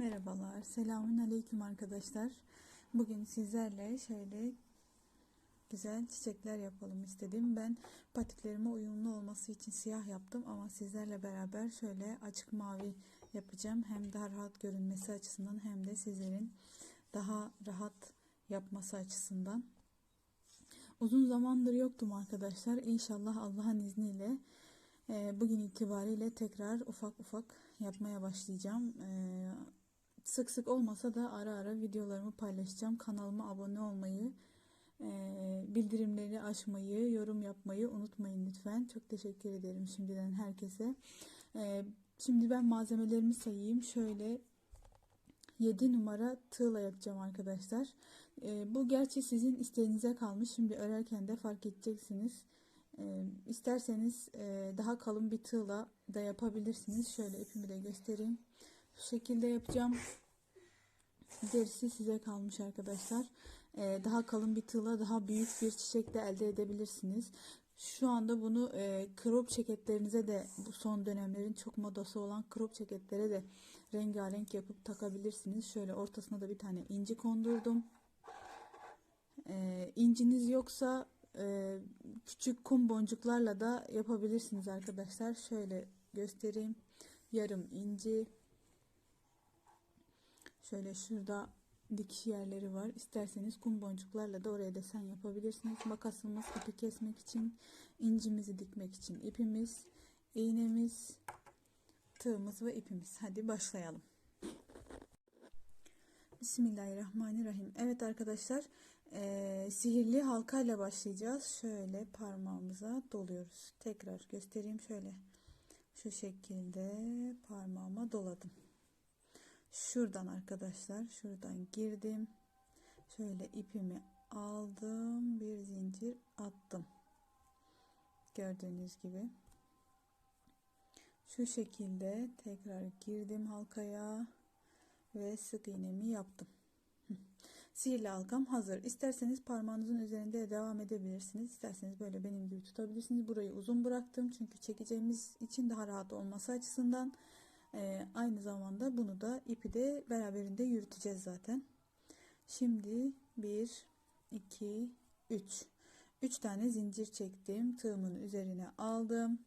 Merhabalar, selamün aleyküm arkadaşlar. Bugün sizlerle şöyle güzel çiçekler yapalım istedim. Ben patiklerime uyumlu olması için siyah yaptım ama sizlerle beraber şöyle açık mavi yapacağım. Hem daha rahat görünmesi açısından hem de sizlerin daha rahat yapması açısından. Uzun zamandır yoktum arkadaşlar. İnşallah Allah'ın izniyle e, bugün itibariyle tekrar ufak ufak yapmaya başlayacağım. Sık sık olmasa da ara ara videolarımı paylaşacağım. Kanalıma abone olmayı, e, bildirimleri açmayı, yorum yapmayı unutmayın lütfen. Çok teşekkür ederim şimdiden herkese. E, şimdi ben malzemelerimi sayayım. Şöyle 7 numara tığla yapacağım arkadaşlar. E, bu gerçi sizin isteğinize kalmış. Şimdi örerken de fark edeceksiniz. E, isterseniz e, daha kalın bir tığla da yapabilirsiniz. Şöyle ipimi de göstereyim. Şekilde yapacağım. Gerisi size kalmış arkadaşlar. Ee, daha kalın bir tığla daha büyük bir çiçek de elde edebilirsiniz. Şu anda bunu e, crop ceketlerinize de bu son dönemlerin çok modası olan crop ceketlere de rengarenk yapıp takabilirsiniz. Şöyle ortasına da bir tane inci kondurdum. Ee, inciniz yoksa e, küçük kum boncuklarla da yapabilirsiniz arkadaşlar. Şöyle göstereyim. Yarım inci. Şöyle şurada dikiş yerleri var. İsterseniz kum boncuklarla da oraya desen yapabilirsiniz. Makasımız ipi kesmek için, incimizi dikmek için ipimiz, iğnemiz, tığımız ve ipimiz. Hadi başlayalım. Bismillahirrahmanirrahim. Evet arkadaşlar e, sihirli halka ile başlayacağız. Şöyle parmağımıza doluyoruz. Tekrar göstereyim şöyle. Şu şekilde parmağıma doladım. Şuradan arkadaşlar şuradan girdim. Şöyle ipimi aldım. Bir zincir attım. Gördüğünüz gibi. Şu şekilde tekrar girdim halkaya ve sık iğnemi yaptım. Sihirli halkam hazır. İsterseniz parmağınızın üzerinde devam edebilirsiniz. İsterseniz böyle benim gibi tutabilirsiniz. Burayı uzun bıraktım çünkü çekeceğimiz için daha rahat olması açısından. Ee, aynı zamanda bunu da ipi de beraberinde yürüteceğiz zaten. Şimdi 1, 2, 3. 3 tane zincir çektim. Tığımın üzerine aldım.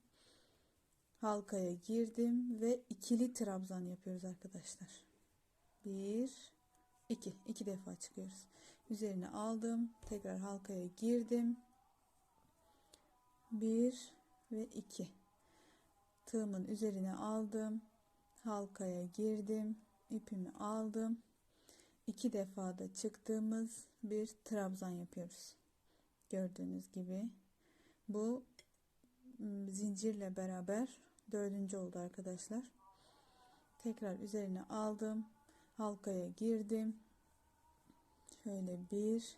Halkaya girdim ve ikili trabzan yapıyoruz arkadaşlar. 1, 2. 2 defa çıkıyoruz. Üzerine aldım. Tekrar halkaya girdim. 1 ve 2. Tığımın üzerine aldım halkaya girdim ipimi aldım. İki defa da çıktığımız bir trabzan yapıyoruz. Gördüğünüz gibi bu zincirle beraber dördüncü oldu arkadaşlar. Tekrar üzerine aldım halkaya girdim. Şöyle bir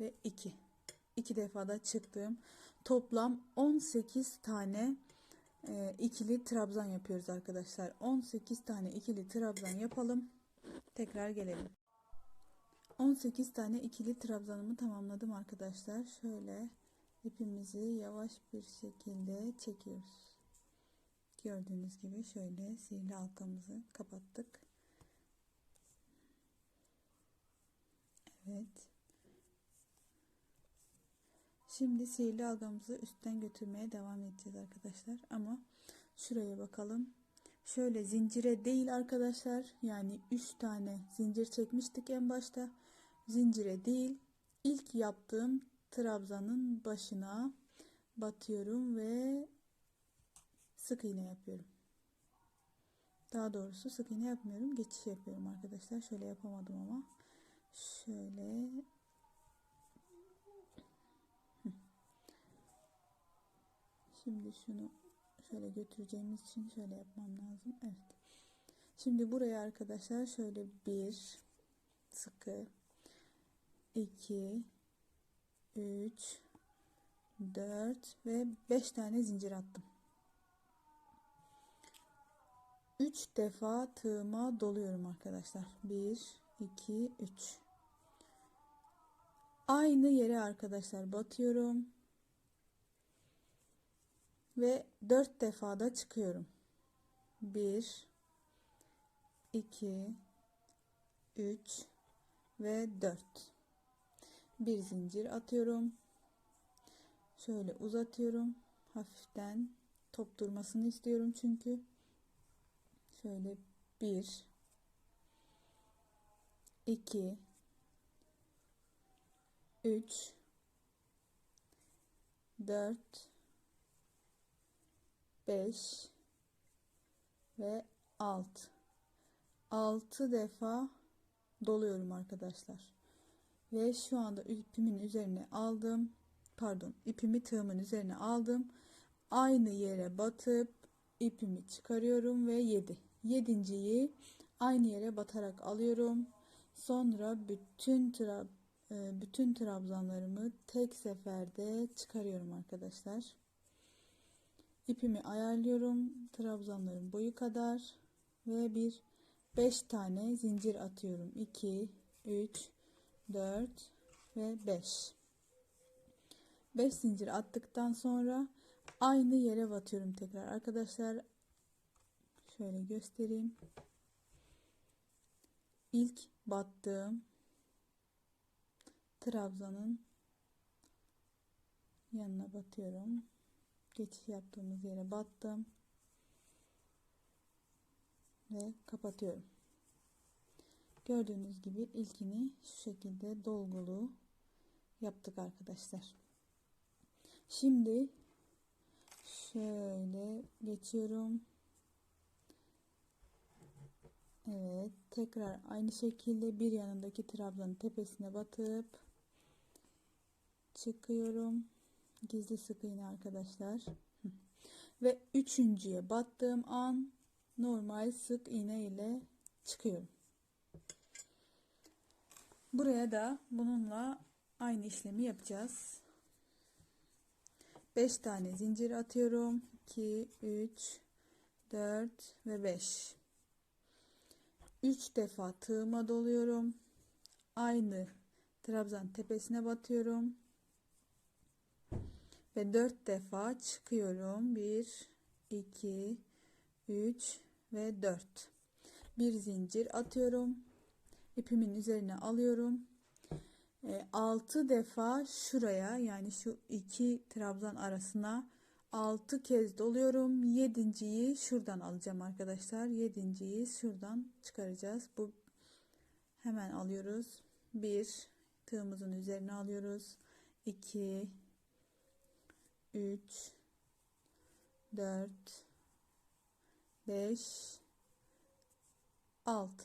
ve iki. İki defa da çıktım toplam 18 tane e, ikili trabzan yapıyoruz arkadaşlar. 18 tane ikili trabzan yapalım. Tekrar gelelim. 18 tane ikili trabzanımı tamamladım arkadaşlar. Şöyle ipimizi yavaş bir şekilde çekiyoruz. Gördüğünüz gibi şöyle sihirli halkamızı kapattık. Evet. Şimdi sihirli halkamızı üstten götürmeye devam edeceğiz arkadaşlar. Ama şuraya bakalım. Şöyle zincire değil arkadaşlar. Yani 3 tane zincir çekmiştik en başta. Zincire değil. İlk yaptığım trabzanın başına batıyorum ve sık iğne yapıyorum. Daha doğrusu sık iğne yapmıyorum. Geçiş yapıyorum arkadaşlar. Şöyle yapamadım ama. Şöyle Şimdi şunu şöyle götüreceğimiz için şöyle yapmam lazım. Evet. Şimdi buraya arkadaşlar şöyle bir sıkı 2 3 4 ve 5 tane zincir attım. 3 defa tığıma doluyorum arkadaşlar. 1 2 3 Aynı yere arkadaşlar batıyorum ve 4 defa da çıkıyorum. 1 2 3 ve 4 bir zincir atıyorum. Şöyle uzatıyorum. Hafiften top durmasını istiyorum çünkü. Şöyle 1 2 3 4 5 ve 6 6 defa doluyorum arkadaşlar. Ve şu anda ipimin üzerine aldım. Pardon ipimi tığımın üzerine aldım. Aynı yere batıp ipimi çıkarıyorum ve 7 yedinciyi aynı yere batarak alıyorum. Sonra bütün trab e, bütün trabzanlarımı tek seferde çıkarıyorum arkadaşlar ipimi ayarlıyorum. Trabzanların boyu kadar. Ve bir 5 tane zincir atıyorum. 2 3 4 ve 5 5 zincir attıktan sonra aynı yere batıyorum tekrar. Arkadaşlar şöyle göstereyim. İlk battığım trabzanın yanına batıyorum geçiş yaptığımız yere battım. Ve kapatıyorum. Gördüğünüz gibi ilkini şu şekilde dolgulu yaptık arkadaşlar. Şimdi şöyle geçiyorum. Evet tekrar aynı şekilde bir yanındaki trabzanın tepesine batıp çıkıyorum gizli sık iğne arkadaşlar. Ve üçüncüye battığım an normal sık iğne ile çıkıyorum. Buraya da bununla aynı işlemi yapacağız. 5 tane zincir atıyorum. 2 3 4 ve 5 3 defa tığıma doluyorum. Aynı trabzan tepesine batıyorum ve 4 defa çıkıyorum 1 2 3 ve 4 bir zincir atıyorum ipimin üzerine alıyorum 6 defa şuraya yani şu iki trabzan arasına 6 kez doluyorum. 7.yi şuradan alacağım arkadaşlar. 7.yi şuradan çıkaracağız. Bu hemen alıyoruz. 1 tığımızın üzerine alıyoruz. 2 3 4 5 6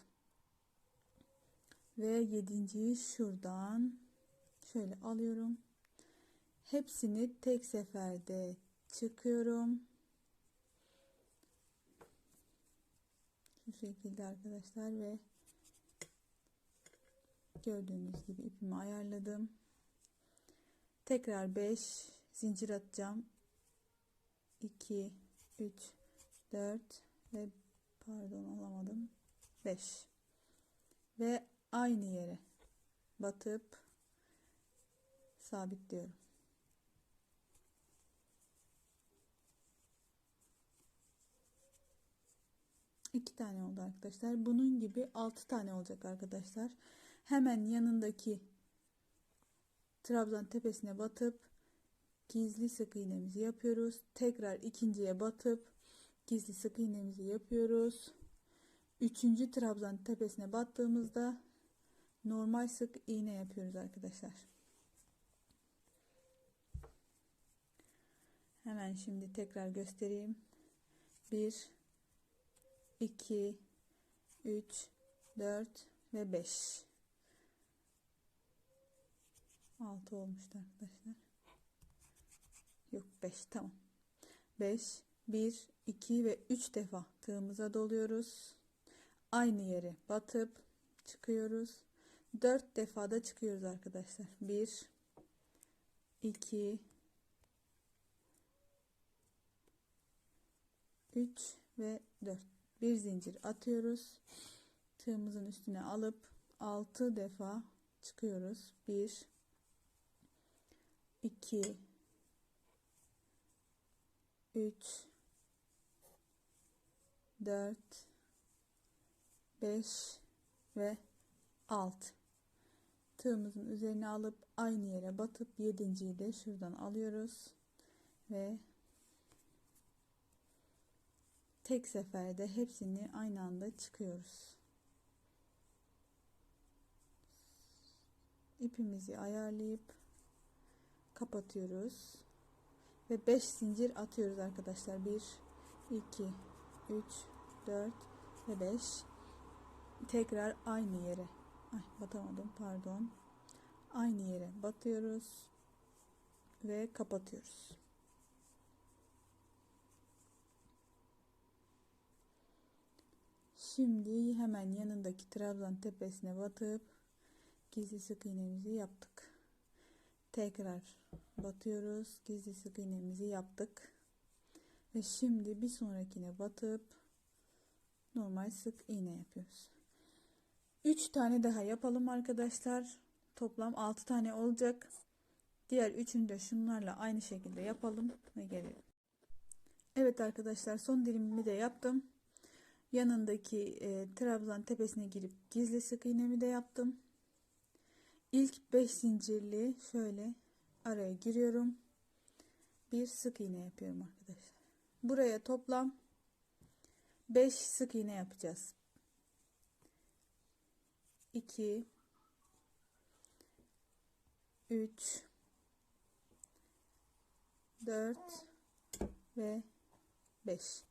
ve yedinciyi şuradan şöyle alıyorum. Hepsini tek seferde çıkıyorum. Şu şekilde arkadaşlar ve gördüğünüz gibi ipimi ayarladım. Tekrar 5 zincir atacağım. 2 3 4 ve pardon alamadım. 5 ve aynı yere batıp sabitliyorum. iki tane oldu arkadaşlar. Bunun gibi altı tane olacak arkadaşlar. Hemen yanındaki trabzan tepesine batıp gizli sık iğnemizi yapıyoruz. Tekrar ikinciye batıp gizli sık iğnemizi yapıyoruz. Üçüncü trabzan tepesine battığımızda normal sık iğne yapıyoruz arkadaşlar. Hemen şimdi tekrar göstereyim. 1 2 3 4 ve 5 6 olmuştu arkadaşlar. Yok 5 tamam. 5 1 2 ve 3 defa tığımıza doluyoruz. Aynı yere batıp çıkıyoruz. 4 defa da çıkıyoruz arkadaşlar. 1 2 3 ve 4 bir zincir atıyoruz tığımızın üstüne alıp 6 defa çıkıyoruz 1 2 3 4 5 ve alt tığımızın üzerine alıp aynı yere batıp yedinciyi de şuradan alıyoruz. Ve tek seferde hepsini aynı anda çıkıyoruz. ipimizi ayarlayıp kapatıyoruz ve 5 zincir atıyoruz arkadaşlar. 1 2 3 4 ve 5 tekrar aynı yere. Ay batamadım pardon. Aynı yere batıyoruz ve kapatıyoruz. Şimdi hemen yanındaki trabzan tepesine batıp gizli sık iğnemizi yaptık tekrar batıyoruz. Gizli sık iğnemizi yaptık. Ve şimdi bir sonrakine batıp normal sık iğne yapıyoruz. 3 tane daha yapalım arkadaşlar. Toplam 6 tane olacak. Diğer üçünü de şunlarla aynı şekilde yapalım ve gelelim. Evet arkadaşlar son dilimimi de yaptım. Yanındaki e, trabzan tepesine girip gizli sık iğnemi de yaptım İlk 5 zincirli şöyle araya giriyorum. Bir sık iğne yapıyorum arkadaşlar. Buraya toplam 5 sık iğne yapacağız. 2 3 4 ve 5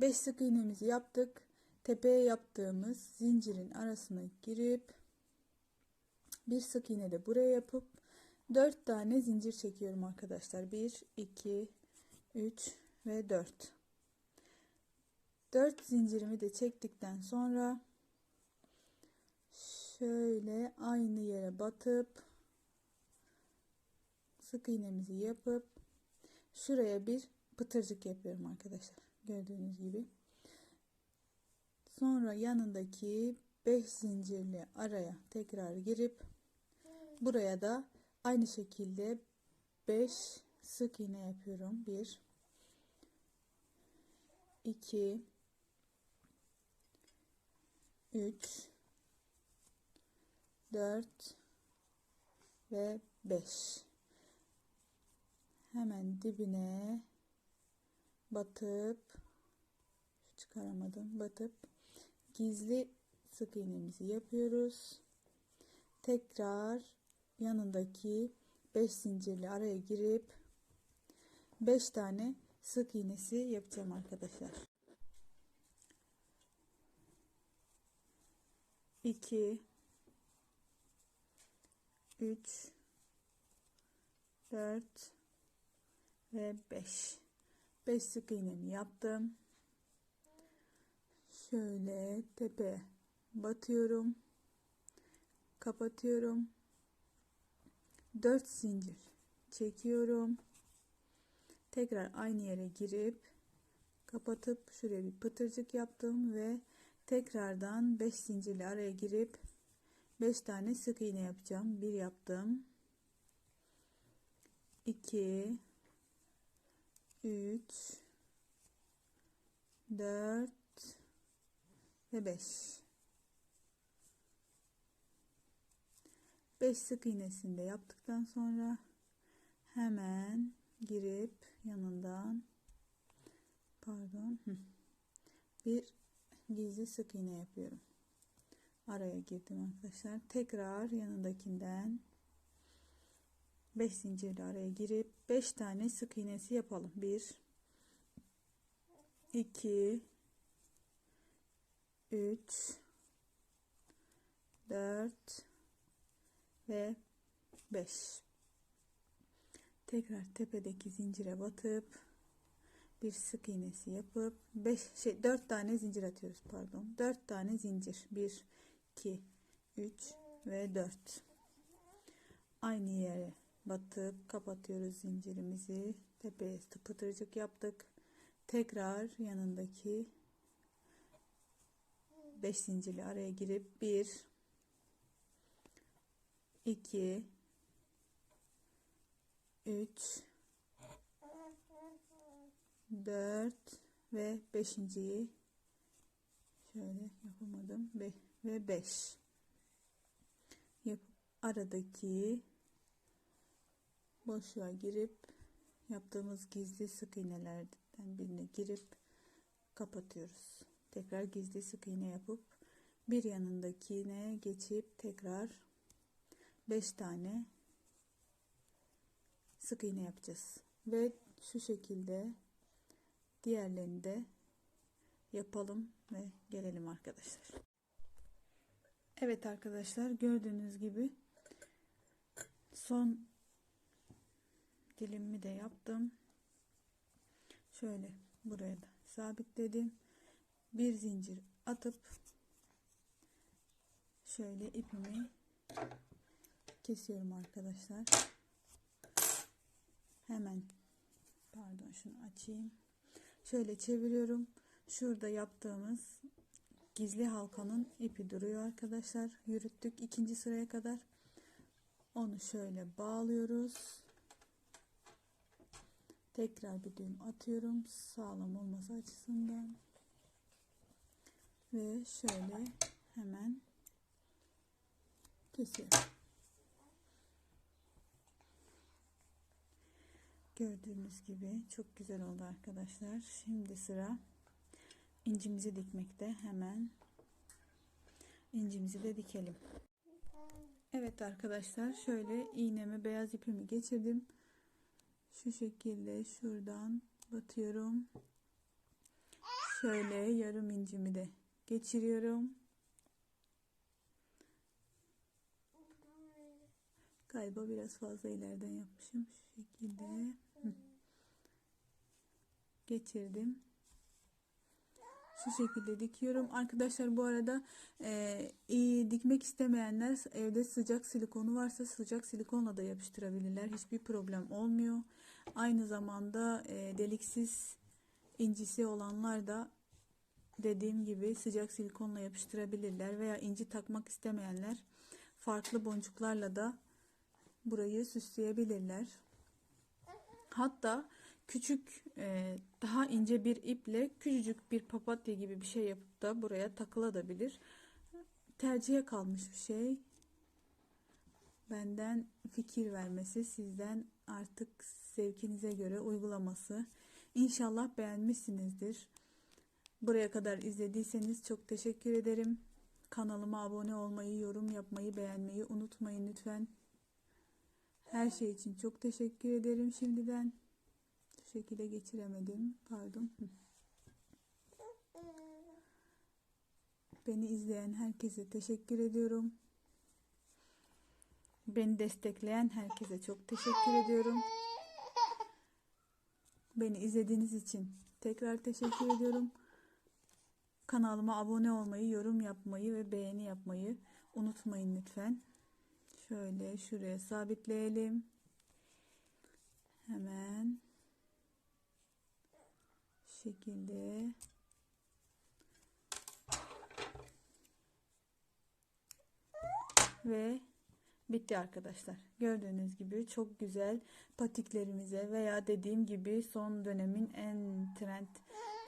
5 sık iğnemizi yaptık tepeye yaptığımız zincirin arasına girip bir sık iğne de buraya yapıp 4 tane zincir çekiyorum arkadaşlar. 1 2 3 ve 4 4 zincirimi de çektikten sonra şöyle aynı yere batıp sık iğnemizi yapıp şuraya bir pıtırcık yapıyorum arkadaşlar gördüğünüz gibi. Sonra yanındaki 5 zincirli araya tekrar girip buraya da aynı şekilde 5 sık iğne yapıyorum. 1 2 3 4 ve 5 hemen dibine batıp çıkaramadım batıp gizli sık iğnemizi yapıyoruz. Tekrar yanındaki 5 zincirli araya girip 5 tane sık iğnesi yapacağım arkadaşlar. 2 3 4 ve 5 5 sık iğnemi yaptım. Şöyle tepe batıyorum. Kapatıyorum 4 zincir çekiyorum. Tekrar aynı yere girip kapatıp şuraya bir pıtırcık yaptım ve tekrardan 5 zincirli araya girip 5 tane sık iğne yapacağım. Bir yaptım. 2 3 4 ve 5 5 sık iğnesini de yaptıktan sonra hemen girip yanından pardon bir gizli sık iğne yapıyorum. Araya girdim arkadaşlar. Tekrar yanındakinden 5 zincirli araya girip 5 tane sık iğnesi yapalım. 1 2 3 4 ve 5 tekrar tepedeki zincire batıp bir sık iğnesi yapıp 5 şey 4 tane zincir atıyoruz pardon. 4 tane zincir. 1 2 3 ve 4 aynı yere batıp kapatıyoruz zincirimizi. Tepeye pıtırcık yaptık. Tekrar yanındaki 5 zincirli araya girip 1 2 3 4 ve 5.yi şöyle yapamadım. Ve 5 aradaki boşluğa girip yaptığımız gizli sık iğnelerden birine girip kapatıyoruz. Tekrar gizli sık iğne yapıp bir yanındakine geçip tekrar 5 tane sık iğne yapacağız. Ve şu şekilde diğerlerini de yapalım ve gelelim arkadaşlar. Evet arkadaşlar gördüğünüz gibi son dilimimi de yaptım. Şöyle buraya da sabitledim. Bir zincir atıp şöyle ipimi kesiyorum arkadaşlar. Hemen pardon şunu açayım. Şöyle çeviriyorum. Şurada yaptığımız gizli halkanın ipi duruyor arkadaşlar. Yürüttük ikinci sıraya kadar. Onu şöyle bağlıyoruz. Tekrar bir düğüm atıyorum. Sağlam olması açısından. Ve şöyle hemen kesiyorum. Gördüğünüz gibi çok güzel oldu arkadaşlar. Şimdi sıra incimizi dikmekte. Hemen incimizi de dikelim. Evet arkadaşlar şöyle iğnemi beyaz ipimi geçirdim. Şu şekilde şuradan batıyorum. Şöyle yarım incimi de geçiriyorum. Galiba biraz fazla ileriden yapmışım. Şu şekilde. Geçirdim. Şu şekilde dikiyorum. Arkadaşlar bu arada e, iyi dikmek istemeyenler evde sıcak silikonu varsa sıcak silikonla da yapıştırabilirler. Hiçbir problem olmuyor. Aynı zamanda e, deliksiz incisi olanlar da dediğim gibi sıcak silikonla yapıştırabilirler veya inci takmak istemeyenler farklı boncuklarla da burayı süsleyebilirler. Hatta küçük e, daha ince bir iple küçücük bir papatya gibi bir şey yapıp da buraya takılabilir. Tercihe kalmış bir şey. Benden fikir vermesi, sizden artık zevkinize göre uygulaması. İnşallah beğenmişsinizdir. Buraya kadar izlediyseniz çok teşekkür ederim. Kanalıma abone olmayı, yorum yapmayı, beğenmeyi unutmayın lütfen. Her şey için çok teşekkür ederim şimdiden. Şekilde geçiremedim. Pardon. Beni izleyen herkese teşekkür ediyorum. Beni destekleyen herkese çok teşekkür ediyorum. Beni izlediğiniz için tekrar teşekkür ediyorum. Kanalıma abone olmayı, yorum yapmayı ve beğeni yapmayı unutmayın lütfen. Şöyle şuraya sabitleyelim. Hemen şekilde ve bitti arkadaşlar. Gördüğünüz gibi çok güzel patiklerimize veya dediğim gibi son dönemin en trend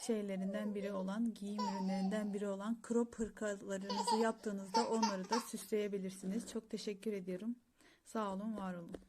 şeylerinden biri olan giyim ürünlerinden biri olan crop hırkalarınızı yaptığınızda onları da süsleyebilirsiniz. Çok teşekkür ediyorum. Sağ olun, var olun.